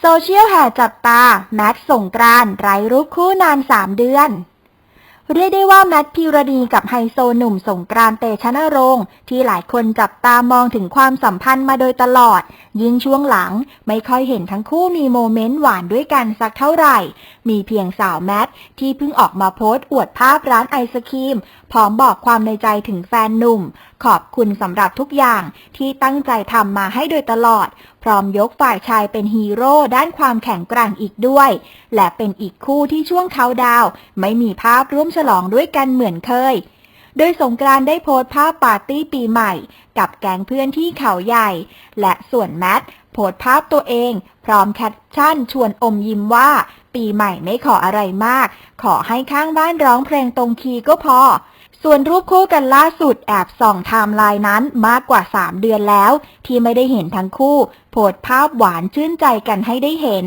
โซเชียลแห่จับตา แมทส่งกรานไร้รูปคู่นาน 3 เดือน เรียกได้ว่าแมทพิรดีกับไฮโซหนุ่มสงกรานเตชะนรงค์ที่หลายคนจับตามองถึงความสัมพันธ์มาโดยตลอด ยิ่งช่วงหลังไม่ค่อยเห็นทั้งคู่มีโมเมนต์หวานด้วยกันสักเท่าไหร่ มีเพียงสาวแมทที่เพิ่งออกมาโพสต์อวดภาพร้านไอศครีมพร้อมบอกความในใจถึงแฟนหนุ่ม ขอบคุณสำหรับทุกอย่างที่ตั้งใจทำมาให้โดยตลอด พร้อมยกฝ่ายชายเป็นฮีโร่ด้านความแข็งแกร่งอีกด้วย และเป็นอีกคู่ที่ช่วงเขาดาว ไม่มีภาพร่วมฉลองด้วยกันเหมือนเคย โดยสงกรานต์ได้โพสต์ภาพปาร์ตี้ปีใหม่ กับแก๊งเพื่อนที่เขาใหญ่ และส่วนแมทโพสต์ภาพตัวเอง พร้อมแคปชั่นชวนอมยิ้มว่า ปีใหม่ไม่ขออะไรมาก ขอให้ข้างบ้านร้องเพลงตรงคีย์ก็พอ ส่วนรูปคู่กันล่าสุดแอบส่องไทม์ไลน์นั้นมากกว่า 3 เดือนแล้ว ที่ไม่ได้เห็นทั้งคู่ โพสต์ภาพหวานชื่นใจกันให้ได้เห็น